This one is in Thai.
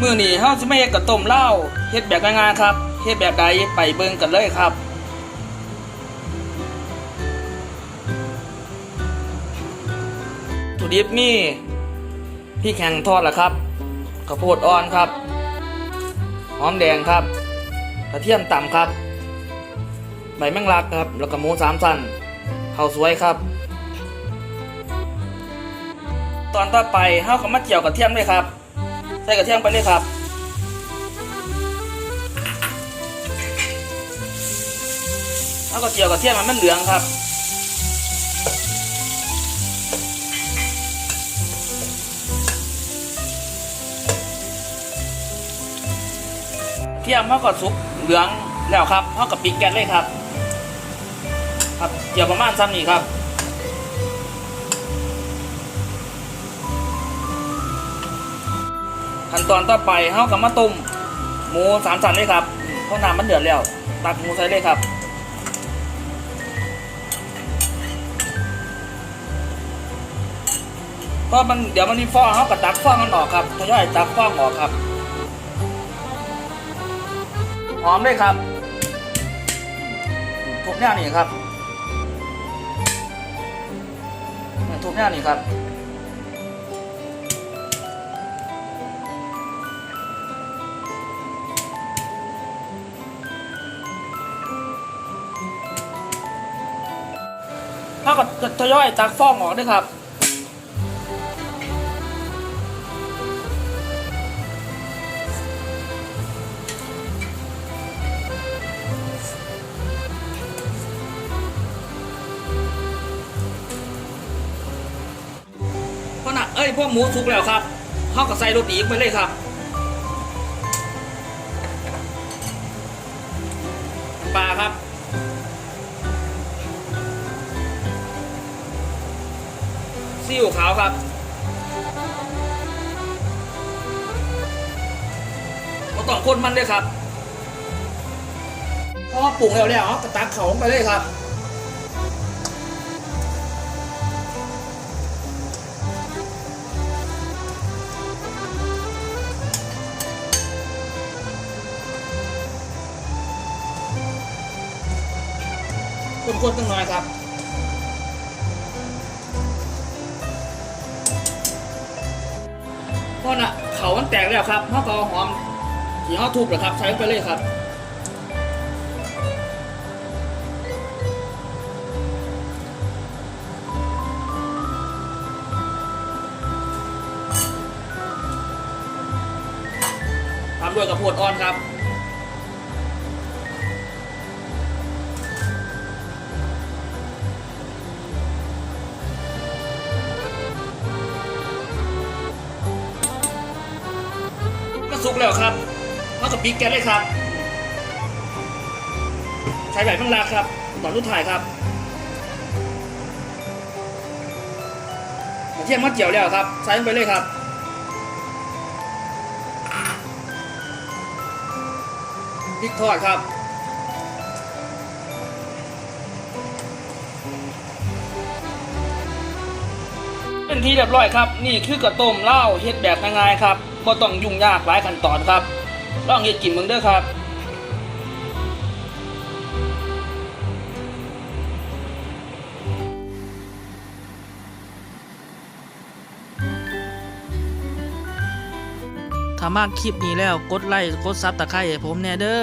มื้อนี้เฮาสิมาเฮ็ดกับต้มเหล้าเฮ็ดแบบง่ายๆครับเฮ็ดแบบใดไปเบิ่งกันเลยครับถุดิบมีพริกแห้งทอดละครับข้าวโพดอ่อนครับหอมแดงครับกระเทียมต่ำครับ ใบแมงลักครับ แล้วก็หมูสามชั้นข้าวสวยครับ ตอนต่อไปเฮาก็มาเจียวกระเทียมเลยครับ ใส่กระเทียมไปเลยครับแล้วก็เจียวกระเทียมมันเหลืองครับเทียมเขาก็สุกเหลืองแล้วครับเขากับปิกแกนเลยครับ ครับเจียวประมาณซ้ำนี้ครับ ขั้นตอนต่อไปเขากับมาต้มหมูสามชั้นเลยครับเพราะน้ำมันเดือดแล้วตักหมูใส่เลยครับเพราะมันเดี๋ยวมันมีฟองเขาก็ตักฟองมันออกครับทยอยตักฟองออกครับหอมเลยครับทุบแนวนี้ครับทุบแนวนี้ครับ ถ้าก็ทยอยตักฟองออกด้วยครับเพราะน่ะเอ้ยพวกหมูสุกแล้วครับเขาก็ใส่รสดีไปเลยครับ ซีอิ๊วขาวครับเราต้องคนมันด้วยครับพอปรุงแล้วแล้วก็ตักเขาลงไปเลยครับคนๆตั้งน้อยครับ เพราะน่ะเขามันแตกแล้วครับเขาก็เอหอมที่เขาทุบเหรอครับ ใช้ไปเลยครับทำด้วยกระโพดอ่อนครับ สุกแล้วครับเอากับปีกแกนเลยครับ ใช้ใบมังลาครับ ตอนรุ่นถ่ายครับเทียมมะเจียวแล้วครับใส่ลงไปเลยครับพริกทอดครับเป็นที่เรียบร้อยครับ นี่คือกระต้มเหล้าเฮ็ดแบบง่ายๆครับ บ่ต้องยุ่งยากหลายขั้นตอนครับลองเฮ็ดกินมึงเด้อครับถ้ามากคลิปนี้แล้วกดไลค์กดซับตะไคร้ให้ผมแน่เด้อ